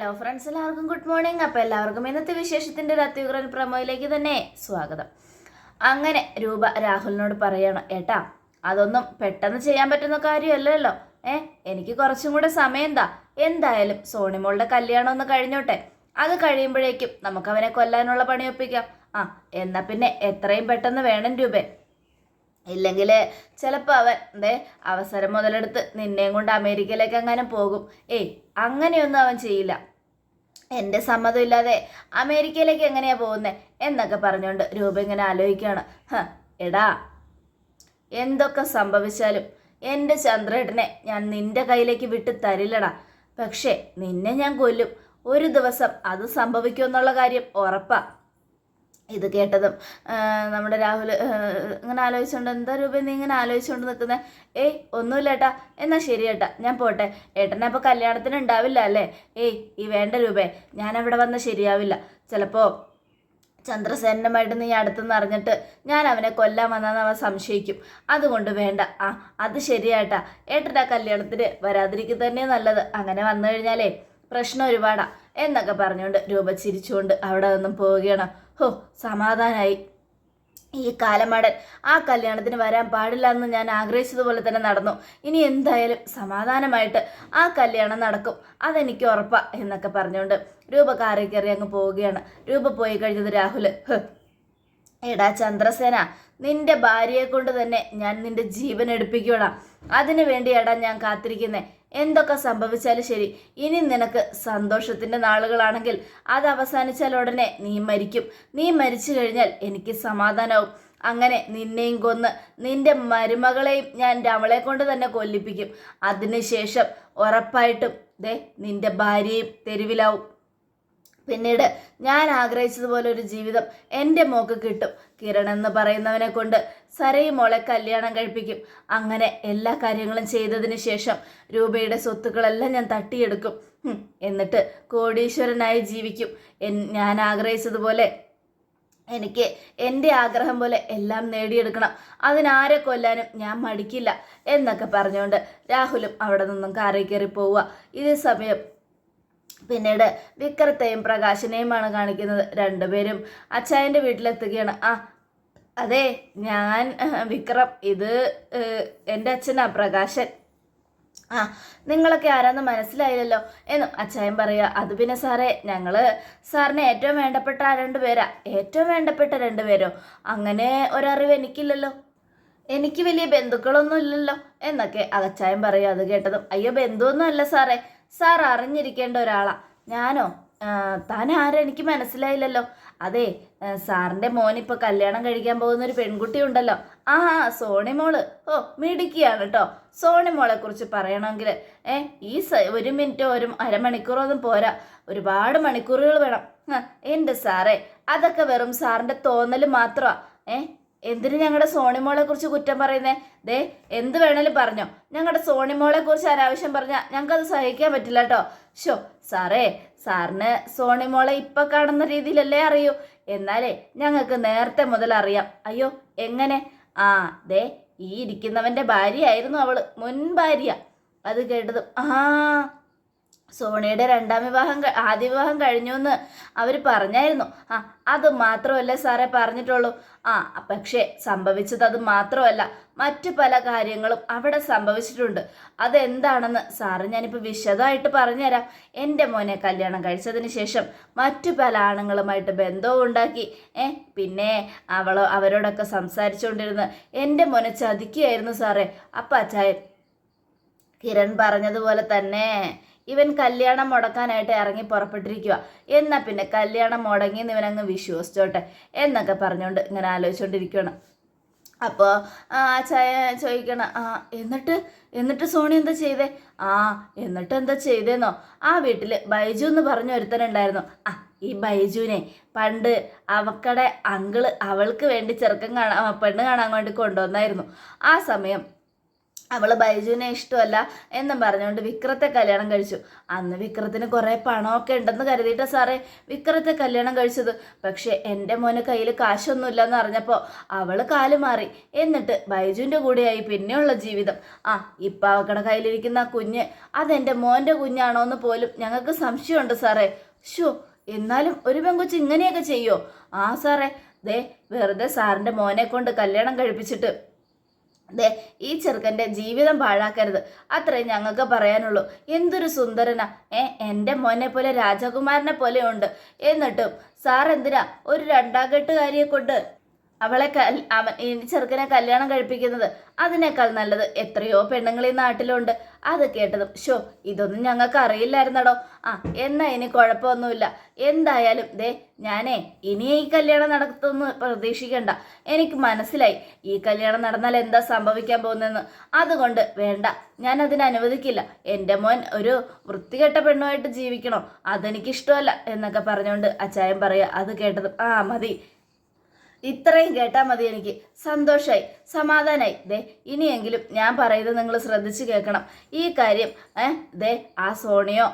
Hello friends എല്ലാവർക്കും good morning. അപ്പോൾ എല്ലാവർക്കും ഇന്നത്തെ വിശേഷത്തിന്റെ ഒരു അത്യുഗ്രൻ പ്രമോയിലേക്ക് തന്നെ സ്വാഗതം. അങ്ങനെ രൂപ രാഹുലിനോട് പറയണം ഏട്ടാ അതൊന്നും പെട്ടെന്ന് ചെയ്യാൻ പറ്റുന്ന കാര്യമല്ലല്ലോ. ഏ എനിക്ക് കുറച്ചും കൂടെ സമയം എന്താ എന്തായാലും സോണിമോളുടെ കല്യാണം ഒന്ന് കഴിഞ്ഞോട്ടെ. അത് കഴിയുമ്പോഴേക്കും നമുക്ക് അവനെ കൊല്ലാനുള്ള പണി ഒപ്പിക്കാം. ആ എന്നാ പിന്നെ എത്രയും പെട്ടെന്ന് വേണം രൂപേ. ഇല്ലെങ്കിൽ ചിലപ്പോൾ അവൻ എന്തേ അവസരം മുതലെടുത്ത് നിന്നെയും കൊണ്ട് അമേരിക്കയിലേക്ക് അങ്ങനെ പോകും. ഏയ് അങ്ങനെയൊന്നും അവൻ ചെയ്യില്ല. എന്റെ സമ്മതമില്ലാതെ അമേരിക്കയിലേക്ക് എങ്ങനെയാ പോകുന്നത് എന്നൊക്കെ പറഞ്ഞുകൊണ്ട് രൂപ ഇങ്ങനെ ആലോചിക്കുകയാണ്. എടാ എന്തൊക്കെ സംഭവിച്ചാലും എന്റെ ചന്ദ്രേട്ടനെ ഞാൻ നിന്റെ കയ്യിലേക്ക് വിട്ട് തരില്ലടാ. പക്ഷേ നിന്നെ ഞാൻ കൊല്ലും. ഒരു ദിവസം അത് സംഭവിക്കുമെന്നുള്ള കാര്യം ഉറപ്പാ. ഇത് കേട്ടതും നമ്മുടെ രാഹുൽ ഇങ്ങനെ ആലോചിച്ചുകൊണ്ട് എന്താ രൂപ നീ ഇങ്ങനെ ആലോചിച്ചുകൊണ്ട് നിൽക്കുന്നത് ഏയ് ഒന്നുമില്ല ഏട്ടാ. എന്നാൽ ശരി ഏട്ടാ. ഞാൻ പോട്ടെ. ഏട്ടനെ അപ്പോൾ കല്യാണത്തിന് ഉണ്ടാവില്ല അല്ലേ? ഏയ് ഈ വേണ്ട രൂപേ. ഞാൻ അവിടെ വന്ന് ശരിയാവില്ല. ചിലപ്പോൾ ചന്ദ്രസേനനുമായിട്ട് നീ അടുത്തെന്ന് അറിഞ്ഞിട്ട് ഞാൻ അവനെ കൊല്ലാൻ വന്നെന്ന് അവൻ സംശയിക്കും. അതുകൊണ്ട് വേണ്ട. ആ അത് ശരിയാട്ടാ ഏട്ടന്റെ കല്യാണത്തിന് വരാതിരിക്കുക തന്നെ നല്ലത്. അങ്ങനെ വന്നു കഴിഞ്ഞാലേ പ്രശ്നം ഒരുപാടാ. എന്നൊക്കെ പറഞ്ഞുകൊണ്ട് രൂപ ചിരിച്ചുകൊണ്ട് അവിടെ നിന്നും പോവുകയാണ്. ഹോ സമാധാനായി. ഈ കാലമാടൻ ആ കല്യാണത്തിന് വരാൻ പാടില്ല എന്ന് ഞാൻ ആഗ്രഹിച്ചതുപോലെ തന്നെ നടന്നു. ഇനി എന്തായാലും സമാധാനമായിട്ട് ആ കല്യാണം നടക്കും. അതെനിക്ക് ഉറപ്പാ എന്നൊക്കെ പറഞ്ഞുകൊണ്ട് രൂപ കാറി കയറി അങ്ങ് പോവുകയാണ്. രൂപ പോയി കഴിഞ്ഞത് രാഹുൽ. എടാ ചന്ദ്രസേന നിന്റെ ഭാര്യയെ കൊണ്ട് തന്നെ ഞാൻ നിന്റെ ജീവൻ എടുപ്പിക്കൂടാ അതിനു വേണ്ടി വേണ്ടിയാടാ ഞാൻ കാത്തിരിക്കുന്നേ. എന്തൊക്കെ സംഭവിച്ചാലും ശരി. ഇനി നിനക്ക് സന്തോഷത്തിന്റെ നാളുകളാണെങ്കിൽ അത് അവസാനിച്ചാൽ ഉടനെ നീ മരിക്കും. നീ മരിച്ചു കഴിഞ്ഞാൽ എനിക്ക് സമാധാനവും അങ്ങനെ നിന്നെയും കൊന്ന് നിന്റെ മരുമകളെയും ഞാൻ അവളെ കൊണ്ട് തന്നെ കൊല്ലിപ്പിക്കും. അതിനുശേഷം ഉറപ്പായിട്ടും ദേ നിന്റെ ഭാര്യയും തെരുവിലാവും. പിന്നീട് ഞാൻ ആഗ്രഹിച്ചതുപോലെ ഒരു ജീവിതം എന്റെ മോക്ക് കിട്ടും. കിരൺ എന്ന് പറയുന്നവനെ കൊണ്ട് സരയും മോളെ കല്യാണം കഴിപ്പിക്കും. അങ്ങനെ എല്ലാ കാര്യങ്ങളും ചെയ്തതിന് ശേഷം രൂപയുടെ സ്വത്തുക്കളെല്ലാം ഞാൻ തട്ടിയെടുക്കും. എന്നിട്ട് കോടീശ്വരനായി ജീവിക്കും. ഞാൻ ആഗ്രഹിച്ചതുപോലെ എനിക്ക് എന്റെ ആഗ്രഹം പോലെ എല്ലാം നേടിയെടുക്കണം. അതിനാരെ കൊല്ലാനും ഞാൻ മടിക്കില്ല എന്നൊക്കെ പറഞ്ഞുകൊണ്ട് രാഹുലും അവിടെ നിന്നും കാറിൽ കയറി പോവുക ഇതേ സമയം പിന്നീട് വിക്രത്തെയും പ്രകാശനെയുമാണ് കാണിക്കുന്നത് രണ്ടുപേരും. അച്ചായന്റെ വീട്ടിലെത്തുകയാണ്. ആ അതെ ഞാൻ വിക്രം ഇത് എന്റെ അച്ഛനാ പ്രകാശൻ. ആ നിങ്ങളൊക്കെ ആരാന്ന് മനസ്സിലായില്ലല്ലോ എന്നും അച്ചായൻ പറയുക അത് പിന്നെ സാറേ ഞങ്ങൾ സാറിന് ഏറ്റവും വേണ്ടപ്പെട്ട ആ രണ്ടുപേരാ. ഏറ്റവും വേണ്ടപ്പെട്ട രണ്ടുപേരോ? അങ്ങനെ ഒരറിവ് എനിക്കില്ലല്ലോ. എനിക്ക് വലിയ ബന്ധുക്കളൊന്നും ഇല്ലല്ലോ എന്നൊക്കെ അകച്ചായം പറയുക അത് കേട്ടതും. അയ്യോ ബന്ധുവൊന്നും അല്ല സാറേ. സാർ അറിഞ്ഞിരിക്കേണ്ട ഒരാളാ. ഞാനോ? താൻ ആരും? എനിക്ക് മനസ്സിലായില്ലല്ലോ. അതെ സാറിന്റെ മോനിപ്പോൾ കല്യാണം കഴിക്കാൻ പോകുന്ന ഒരു പെൺകുട്ടി ഉണ്ടല്ലോ ആ സോണി മോൾ ഓ മിടുക്കിയാണ് കേട്ടോ സോണി മോളെ കുറിച്ച് പറയണമെങ്കിൽ ഏ ഈ ഒരു മിനിറ്റോ ഒരു അരമണിക്കൂറൊന്നും പോരാ. ഒരുപാട് മണിക്കൂറുകൾ വേണം. എന്റെ സാറേ അതൊക്കെ വെറും സാറിന്റെ തോന്നൽ മാത്രമാണ് ഏ എന്തിനു ഞങ്ങളുടെ സോണിമോളെ കുറിച്ച് കുറ്റം പറയുന്നേ? ദേ എന്ത് വേണേലും പറഞ്ഞോ. ഞങ്ങളുടെ സോണിമോളെ കുറിച്ച് അനാവശ്യം പറഞ്ഞാൽ ഞങ്ങൾക്കത് സഹിക്കാൻ പറ്റില്ല കേട്ടോ ഷോ സാറേ സാറിന് സോണിമോളെ ഇപ്പൊ കാണുന്ന രീതിയിലല്ലേ അറിയൂ? എന്നാലേ ഞങ്ങൾക്ക് നേരത്തെ മുതൽ അറിയാം. അയ്യോ എങ്ങനെ? ആ ദേ ഈ ഇരിക്കുന്നവന്റെ ഭാര്യയായിരുന്നു അവൾ. മുൻ ഭാര്യ. അത് കേട്ടതും ആ സോണിയുടെ രണ്ടാം വിവാഹം ആദ്യ വിവാഹം കഴിഞ്ഞു എന്ന് അവർ പറഞ്ഞായിരുന്നു. ആ അത് മാത്രമല്ല സാറെ പറഞ്ഞിട്ടുള്ളൂ. ആ പക്ഷേ സംഭവിച്ചത് അത് മാത്രമല്ല. മറ്റു പല കാര്യങ്ങളും അവിടെ സംഭവിച്ചിട്ടുണ്ട്. അതെന്താണെന്ന് സാറ് ഞാനിപ്പോൾ വിശദമായിട്ട് പറഞ്ഞുതരാം. എന്റെ മോനെ കല്യാണം കഴിച്ചതിന് ശേഷം മറ്റു പല ആണുങ്ങളുമായിട്ട് ബന്ധവും ഉണ്ടാക്കി. ഏ പിന്നെ അവളോ അവരോടൊക്കെ സംസാരിച്ചുകൊണ്ടിരുന്ന് എന്റെ മോനെ ചതിക്കുകയായിരുന്നു സാറേ. അപ്പം അച്ചായൻ കിരൺ പറഞ്ഞതുപോലെ തന്നെ ഇവൻ കല്യാണം മുടക്കാനായിട്ട് ഇറങ്ങി പുറപ്പെട്ടിരിക്കുക എന്നാൽ പിന്നെ കല്യാണം മുടങ്ങി എന്ന് ഇവനങ്ങ് വിശ്വസിച്ചോട്ടെ എന്നൊക്കെ പറഞ്ഞുകൊണ്ട് ഇങ്ങനെ ആലോചിച്ചുകൊണ്ടിരിക്കുകയാണ് അപ്പോൾ ചായ ചോദിക്കണം ആ എന്നിട്ട് എന്നിട്ട് സോണി എന്താ ചെയ്തേ? ആ എന്നിട്ട് എന്താ ചെയ്തേന്നോ? ആ വീട്ടിൽ ബൈജു എന്ന് പറഞ്ഞ ഒരുത്തനുണ്ടായിരുന്നു. ആ ഈ ബൈജുവിനെ പണ്ട് അവക്കടെ അങ്കിൾ അവൾക്ക് വേണ്ടി ചെറുക്കൻ കാണാൻ പെണ്ണ് കാണാൻ വേണ്ടി കൊണ്ടുവന്നായിരുന്നു. ആ സമയം അവൾ ബൈജുവിനെ ഇഷ്ടമല്ല എന്നും പറഞ്ഞുകൊണ്ട് വിക്രത്തെ കല്യാണം കഴിച്ചു. അന്ന് വിക്രത്തിന് കുറേ പണമൊക്കെ ഉണ്ടെന്ന് കരുതിയിട്ടാ സാറേ വിക്രത്തെ കല്യാണം കഴിച്ചത്. പക്ഷേ എന്റെ മോന് കയ്യിൽ കാശൊന്നുമില്ല എന്ന് അറിഞ്ഞപ്പോൾ അവൾ കാൽ മാറി. എന്നിട്ട് ബൈജുവിന്റെ കൂടെയായി പിന്നെയുള്ള ജീവിതം. ആ ഇപ്പം അവക്കടെ കയ്യിലിരിക്കുന്ന കുഞ്ഞ് അതെന്റെ മോന്റെ കുഞ്ഞാണോ എന്ന് പോലും ഞങ്ങൾക്ക് സംശയമുണ്ട് സാറേ. ഷോ എന്നാലും ഒരു പെങ്കൊച്ച് ഇങ്ങനെയൊക്കെ ചെയ്യോ? ആ സാറേ ദേ വെറുതെ സാറിന്റെ മോനെ കൊണ്ട് കല്യാണം കഴിപ്പിച്ചിട്ട് ദേ ഈ ചെറുക്കന്റെ ജീവിതം പാഴാക്കരുത്. അത്രേ ഞങ്ങൾക്ക് പറയാനുള്ളൂ. എന്തൊരു സുന്ദരനാ. ഏ എന്റെ മോനെ പോലെ രാജകുമാരനെ പോലെ ഉണ്ട് എന്നിട്ടും സാർ എന്തിനാ ഒരു രണ്ടാം കെട്ടുകാരിയെ കൊണ്ട് അവളെ അവൻ ചെറുക്കനെ കല്യാണം കഴിപ്പിക്കുന്നത് അതിനേക്കാൾ നല്ലത് എത്രയോ പെണ്ണുങ്ങൾ ഈ നാട്ടിലുണ്ട്. അത് കേട്ടതും ഷോ ഇതൊന്നും ഞങ്ങൾക്ക് അറിയില്ലായിരുന്നടോ. ആ എന്നാ ഇനി കുഴപ്പമൊന്നുമില്ല. എന്തായാലും ദേ ഞാനേ ഇനി ഈ കല്യാണം നടത്തുമെന്ന് പ്രതീക്ഷിക്കണ്ട. എനിക്ക് മനസ്സിലായി ഈ കല്യാണം നടന്നാൽ എന്താ സംഭവിക്കാൻ പോകുന്നതെന്ന്. അതുകൊണ്ട് വേണ്ട ഞാൻ അതിന് അനുവദിക്കില്ല. എന്റെ മോൻ ഒരു വൃത്തികെട്ട പെണ്ണുമായിട്ട് ജീവിക്കണോ? അതെനിക്കിഷ്ടമല്ല എന്നൊക്കെ പറഞ്ഞുകൊണ്ട് അച്ചായൻ പറയുക. അത് കേട്ടതും ആ മതി. ഇത്രയും കേട്ടാൽ മതി എനിക്ക്. സന്തോഷമായി സമാധാനമായി ദേ ഇനിയെങ്കിലും ഞാൻ പറയുന്നത് നിങ്ങൾ ശ്രദ്ധിച്ച് കേൾക്കണം. ഈ കാര്യം ദേ ആ സോണിയോ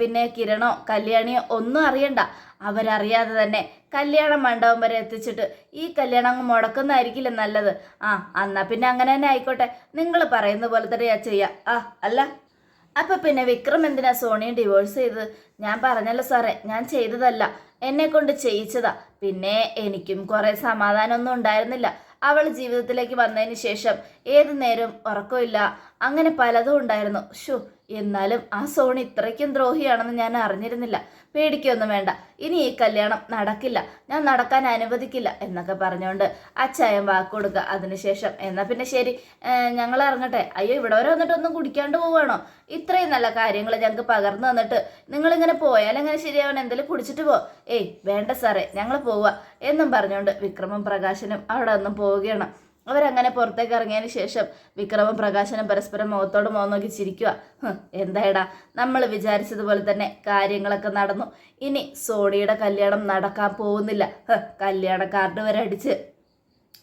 പിന്നെ കിരണോ കല്യാണിയോ ഒന്നും അറിയണ്ട. അവരറിയാതെ തന്നെ കല്യാണം മണ്ഡപം വരെ എത്തിച്ചിട്ട് ഈ കല്യാണം അങ്ങ് മുടക്കുന്നതായിരിക്കില്ല നല്ലത്? ആ എന്നാൽ പിന്നെ അങ്ങനെ തന്നെ ആയിക്കോട്ടെ. നിങ്ങൾ പറയുന്ന പോലെ തന്നെ ഞാൻ ചെയ്യാം. ആ അല്ല. അപ്പം പിന്നെ വിക്രം എന്തിനാ സോണിയെ ഡിവോഴ്സ് ചെയ്തത്? ഞാൻ പറഞ്ഞല്ലോ സാറേ ഞാൻ ചെയ്തതല്ല. എന്നെ കൊണ്ട് ചെയ്യിച്ചതാ. പിന്നെ എനിക്കും കുറെ സമാധാനമൊന്നും ഉണ്ടായിരുന്നില്ല. അവൾ ജീവിതത്തിലേക്ക് വന്നതിന് ശേഷം ഏതു നേരം ഉറക്കമില്ല. അങ്ങനെ പലതും ഉണ്ടായിരുന്നു. ഷു എന്നാലും ആ സോണി ഇത്രയ്ക്കും ദ്രോഹിയാണെന്ന് ഞാൻ അറിഞ്ഞിരുന്നില്ല. പേടിക്കൊന്നും വേണ്ട. ഇനി ഈ കല്യാണം നടക്കില്ല. ഞാൻ നടക്കാൻ അനുവദിക്കില്ല എന്നൊക്കെ പറഞ്ഞുകൊണ്ട് അച്ചായൻ വാക്ക് കൊടുക്കുക അതിനുശേഷം. എന്നാൽ പിന്നെ ശരി. ഞങ്ങൾ ഇറങ്ങട്ടെ. അയ്യോ ഇവിടെ വരെ വന്നിട്ട് ഒന്നും കുടിക്കാണ്ട് പോവുകയാണോ? ഇത്രയും നല്ല കാര്യങ്ങൾ ഞങ്ങൾക്ക് പകർന്നു തന്നിട്ട് നിങ്ങളിങ്ങനെ പോയാൽ എങ്ങനെ ശരിയാവണം എന്തെങ്കിലും കുടിച്ചിട്ട് പോ. ഏയ് വേണ്ട സാറേ ഞങ്ങൾ പോവുക എന്നും പറഞ്ഞുകൊണ്ട് വിക്രമും പ്രകാശനും അവിടെ ഒന്നും പോവുകയാണ്. അവരങ്ങനെ പുറത്തേക്ക് ഇറങ്ങിയതിന് ശേഷം വിക്രമം പ്രകാശനം പരസ്പരം മുഖത്തോട് മുഖം നോക്കി ചിരിക്കുക എന്തായടാ? നമ്മൾ വിചാരിച്ചതുപോലെ തന്നെ കാര്യങ്ങളൊക്കെ നടന്നു. ഇനി സോണിയുടെ കല്യാണം നടക്കാൻ പോകുന്നില്ല. കല്യാണ കാർഡ് വരെ അടിച്ച്.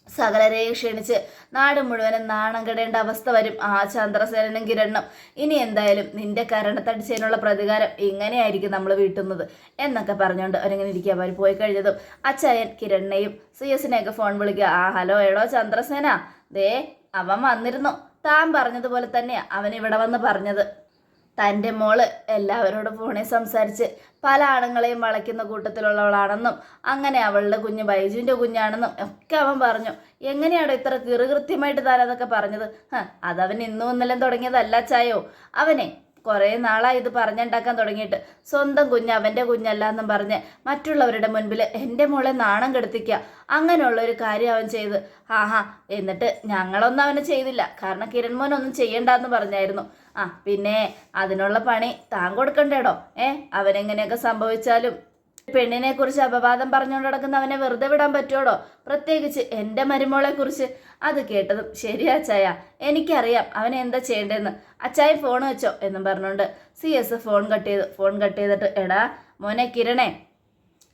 സകലരെയും ക്ഷണിച്ച് നാട് മുഴുവനും നാണം കെടേണ്ട അവസ്ഥ വരും ആ ചന്ദ്രസേനനും കിരണും ഇനി എന്തായാലും നിന്റെ കരണത്തടിച്ചതിനുള്ള പ്രതികാരം ഇങ്ങനെയായിരിക്കും നമ്മൾ വീട്ടുന്നത് എന്നൊക്കെ പറഞ്ഞുകൊണ്ട് അവരിങ്ങനെ ഇരിക്കുക. അവർ പോയി കഴിഞ്ഞതും അച്ചായൻ കിരണിനെയും സി എസിനെയൊക്കെ ഫോൺ വിളിക്കുക. ആ ഹലോ എടോ ചന്ദ്രസേന. ദേ അവൻ വന്നിരുന്നു. താൻ പറഞ്ഞതുപോലെ തന്നെയാ അവൻ ഇവിടെ വന്ന് പറഞ്ഞത്. തന്റെ മോൾ എല്ലാവരോടും ഫോണിൽ സംസാരിച്ച് പല ആണുങ്ങളെയും വളയ്ക്കുന്ന കൂട്ടത്തിലുള്ളവളാണെന്നും അങ്ങനെ അവളുടെ കുഞ്ഞ് ബൈജുവിന്റെ കുഞ്ഞാണെന്നും ഒക്കെ അവൻ പറഞ്ഞു. എങ്ങനെയാണോ ഇത്ര കിറുകൃത്യമായിട്ട് താൻ അതൊക്കെ പറഞ്ഞത്? അതവൻ ഇന്നും ഇന്നലെ തുടങ്ങിയതല്ല ചായോ? അവനെ കുറേ നാളായി ഇത് പറഞ്ഞുണ്ടാക്കാൻ തുടങ്ങിയിട്ട്. സ്വന്തം കുഞ്ഞ് അവന്റെ കുഞ്ഞല്ല എന്നും പറഞ്ഞ് മറ്റുള്ളവരുടെ മുൻപിൽ എന്റെ മോളെ നാണം കെടുത്തിക്കുക. അങ്ങനെയുള്ള ഒരു കാര്യം അവൻ ചെയ്ത്. ആഹാ എന്നിട്ട് ഞങ്ങളൊന്നും അവന് ചെയ്തില്ല. കാരണം കിരൺ മോൻ ഒന്നും ചെയ്യണ്ടെന്ന് പറഞ്ഞായിരുന്നു. ആ പിന്നെ അതിനുള്ള പണി താൻ കൊടുക്കണ്ടേടോ? ഏ അവനെങ്ങനെയൊക്കെ സംഭവിച്ചാലും? പെണ്ണിനെ കുറിച്ച് അപവാദം പറഞ്ഞുകൊണ്ട് നടക്കുന്ന അവനെ വെറുതെ വിടാൻ പറ്റുമോടോ പ്രത്യേകിച്ച് എന്റെ മരുമോളെ കുറിച്ച് അത് കേട്ടതും ശരിയാ അച്ചായ എനിക്കറിയാം അവനെ എന്താ ചെയ്യേണ്ടതെന്ന്. അച്ചായ ഫോൺ വെച്ചോ എന്നും പറഞ്ഞുകൊണ്ട് സി എസ് ഫോൺ കട്ട് ചെയ്തു ഫോൺ കട്ട് ചെയ്തിട്ട് എടാ മോനെ കിരണേ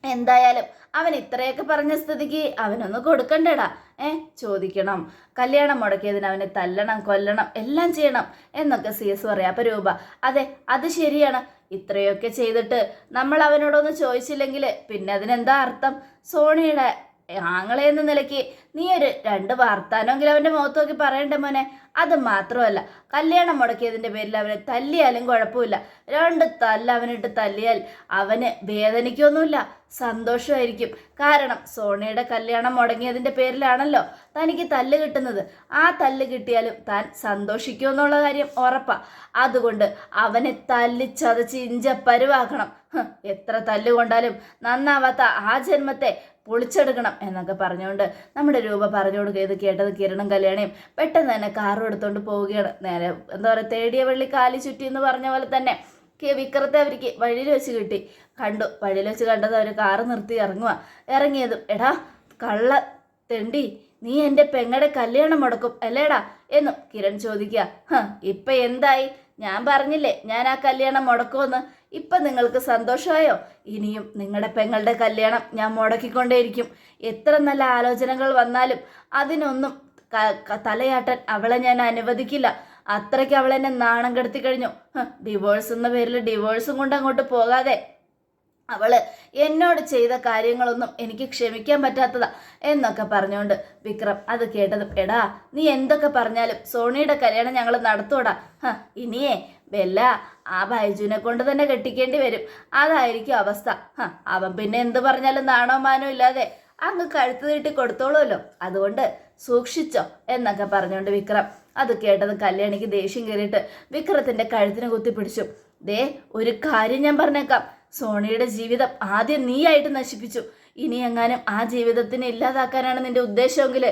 എന്തായാലും അവൻ ഇത്രയൊക്കെ പറഞ്ഞ സ്ഥിതിക്ക് അവനൊന്ന് കൊടുക്കണ്ടേടാ. ഏ ചോദിക്കണം. കല്യാണം മുടക്കിയതിന് അവനെ തല്ലണം കൊല്ലണം എല്ലാം ചെയ്യണം എന്നൊക്കെ സി എസ് പറയാം. അപ്പൊ രൂപ അതെ അത് ശരിയാണ്. ഇത്രയൊക്കെ ചെയ്തിട്ട് നമ്മൾ അവനോടൊന്ന് ചോദിച്ചില്ലെങ്കിൽ പിന്നെ അതിനെന്താ അർത്ഥം? സോണിയുടെ ആങ്ങളെ എന്ന നിലയ്ക്ക് നീ ഒരു രണ്ട് വാർത്താനെങ്കിലും അവന്റെ മുഖത്ത് നോക്കി പറയണ്ടേ മോനെ? അത് മാത്രമല്ല കല്യാണം മുടക്കിയതിന്റെ പേരിൽ അവനെ തല്ലിയാലും കുഴപ്പമില്ല. രണ്ട് തല്ല അവനിട്ട് തല്ലിയാൽ അവന് വേദനിക്കൊന്നുമില്ല സന്തോഷമായിരിക്കും. കാരണം സോണിയുടെ കല്യാണം മുടങ്ങിയതിന്റെ പേരിലാണല്ലോ തനിക്ക് തല്ല് കിട്ടുന്നത്. ആ തല്ല് കിട്ടിയാലും താൻ സന്തോഷിക്കുമെന്നുള്ള കാര്യം ഉറപ്പാ. അതുകൊണ്ട് അവനെ തല്ലിച്ചതച്ച് ഇഞ്ചപ്പരുവാക്കണം. എത്ര തല്ലുകൊണ്ടാലും നന്നാവാത്ത ആ ജന്മത്തെ പൊളിച്ചെടുക്കണം എന്നൊക്കെ പറഞ്ഞുകൊണ്ട് നമ്മുടെ രൂപ പറഞ്ഞു കൊടുക്കുക. ഇത് കേട്ടത് കിരണും കല്യാണിയും. പെട്ടെന്ന് തന്നെ കാറും എടുത്തുകൊണ്ട് പോവുകയാണ്. നേരെ എന്താ പറയുക തേടിയ വെള്ളി കാലി ചുറ്റി എന്ന് പറഞ്ഞ പോലെ തന്നെ വിക്രത്തെ അവർക്ക് വഴിയിൽ വെച്ച് കിട്ടി. കണ്ടു. വഴിയിൽ വെച്ച് കണ്ടത് അവർ കാറ് നിർത്തി ഇറങ്ങുക ഇറങ്ങിയതും എടാ കള്ള തെണ്ടി നീ എന്റെ പെങ്ങടെ കല്യാണം മുടക്കും അല്ലേടാ? എന്നും കിരൺ ചോദിക്കുക. ഇപ്പൊ എന്തായി? ഞാൻ പറഞ്ഞില്ലേ ഞാൻ ആ കല്യാണം മുടക്കുമെന്ന്? ഇപ്പൊ നിങ്ങൾക്ക് സന്തോഷമായോ? ഇനിയും നിങ്ങളുടെ പെങ്ങളുടെ കല്യാണം ഞാൻ മുടക്കിക്കൊണ്ടേയിരിക്കും. എത്ര നല്ല ആലോചനകൾ വന്നാലും അതിനൊന്നും തലയാട്ടാൻ അവളെ ഞാൻ അനുവദിക്കില്ല. അത്രയ്ക്ക് അവളെന്നെ നാണം കെടുത്തി കഴിഞ്ഞു. ഡിവോഴ്സ് എന്ന പേരിൽ ഡിവോഴ്സും കൊണ്ട് അങ്ങോട്ട് പോകാതെ. അവൾ എന്നോട് ചെയ്ത കാര്യങ്ങളൊന്നും എനിക്ക് ക്ഷമിക്കാൻ പറ്റാത്തതാ എന്നൊക്കെ പറഞ്ഞുകൊണ്ട് വിക്രം അത് കേട്ടതും എടാ നീ എന്തൊക്കെ പറഞ്ഞാലും സോണിയുടെ കല്യാണം ഞങ്ങൾ നടത്തൂടാ ഇനിയേ ബെല്ല ആ ബൈജുവിനെ കൊണ്ട് തന്നെ കെട്ടിക്കേണ്ടി വരും. അതായിരിക്കും അവസ്ഥ. അവൻ പിന്നെ എന്ത് പറഞ്ഞാലും നാണോ മാനോ ഇല്ലാതെ അങ്ങ് കഴുത്ത് നീട്ടി കൊടുത്തോളുമല്ലോ. അതുകൊണ്ട് സൂക്ഷിച്ചോ എന്നൊക്കെ പറഞ്ഞുകൊണ്ട് വിക്രം അത് കേട്ടത് കല്യാണിക്ക് ദേഷ്യം കയറിയിട്ട് വിക്രത്തിന്റെ കഴുത്തിന് കുത്തിപ്പിടിച്ചു ദേ ഒരു കാര്യം ഞാൻ പറഞ്ഞേക്കാം. സോണിയുടെ ജീവിതം ആദ്യം നീയായിട്ട് നശിപ്പിച്ചു. ഇനി എങ്ങാനും ആ ജീവിതത്തിനെ ഇല്ലാതാക്കാനാണ് നിന്റെ ഉദ്ദേശമെങ്കിൽ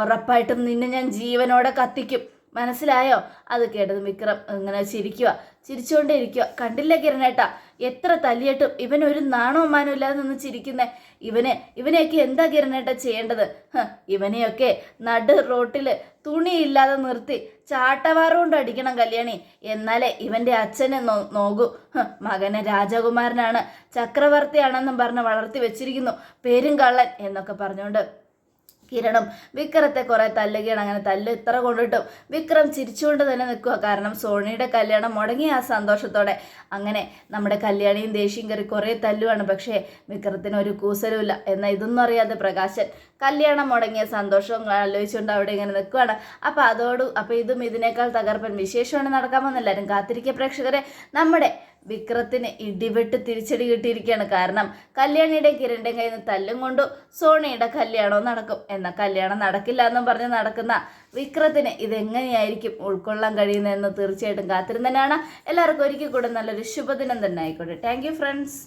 ഉറപ്പായിട്ടും നിന്നെ ഞാൻ ജീവനോടെ കത്തിക്കും. മനസ്സിലായോ? അത് കേട്ടത് വിക്രം ഇങ്ങനെ ചിരിക്കുക ചിരിച്ചുകൊണ്ടേ ഇരിക്കുക കണ്ടില്ലേ കിരണേട്ടാ? എത്ര തല്ലിയിട്ടും ഇവൻ ഒരു നാണോ മാനോ ഇല്ലാതെ നിന്ന് ചിരിക്കുന്നേ. ഇവനെ ഇവനെയൊക്കെ എന്താ കിരണേട്ട ചെയ്യേണ്ടത്? ഇവനെയൊക്കെ നടു റോട്ടിൽ തുണിയില്ലാതെ നിർത്തി ചാട്ടവാറുകൊണ്ട് അടിക്കണം കല്യാണി. എന്നാലേ ഇവന്റെ അച്ഛനെ നോ നോക്കൂ ഹ്, മകനെ രാജകുമാരനാണ്. ചക്രവർത്തിയാണെന്നും പറഞ്ഞ് വളർത്തി വെച്ചിരിക്കുന്നു. പേരും കള്ളൻ എന്നൊക്കെ പറഞ്ഞുകൊണ്ട് കിരണം വിക്രത്തെ കുറേ തല്ലുകയാണ്. അങ്ങനെ തല്ല് ഇത്ര കൊണ്ടിട്ടും. വിക്രം ചിരിച്ചുകൊണ്ട് തന്നെ നിൽക്കുക കാരണം സോണിയുടെ കല്യാണം മുടങ്ങി ആ സന്തോഷത്തോടെ. അങ്ങനെ നമ്മുടെ കല്യാണിയും ദേഷ്യം കയറി കുറേ തല്ലുവാണ്. പക്ഷേ വിക്രത്തിന് ഒരു കൂസലുമില്ല. എന്നാൽ ഇതൊന്നും അറിയാതെ പ്രകാശൻ കല്യാണം മുടങ്ങിയ സന്തോഷവും ആലോചിച്ചുകൊണ്ട് അവിടെ ഇങ്ങനെ നിൽക്കുകയാണ് അപ്പോൾ അതോട് അപ്പോൾ ഇതും ഇതിനേക്കാൾ തകർപ്പൻ വിശേഷമാണ് നടക്കാമെന്ന് എല്ലാവരും കാത്തിരിക്കുക പ്രേക്ഷകരെ. നമ്മുടെ വിക്രത്തിന് ഇടിവെട്ട് തിരിച്ചടി കിട്ടിയിരിക്കുകയാണ്. കാരണം കല്യാണിയുടെ കിരണിന്റെ കയ്യിൽ നിന്ന് തല്ലും കൊണ്ടു സോണിയുടെ കല്യാണവും നടക്കും. എന്നാൽ കല്യാണം നടക്കില്ല എന്നും പറഞ്ഞ് നടക്കുന്ന വിക്രത്തിന് ഇതെങ്ങനെയായിരിക്കും ഉൾക്കൊള്ളാൻ കഴിയുന്നതെന്ന് തീർച്ചയായിട്ടും കാത്തിരുന്നതിനാണ് എല്ലാവർക്കും ഒരിക്കൽ കൂടെ നല്ലൊരു ശുഭദിനം തന്നെ ആയിക്കോട്ടെ. Thank friends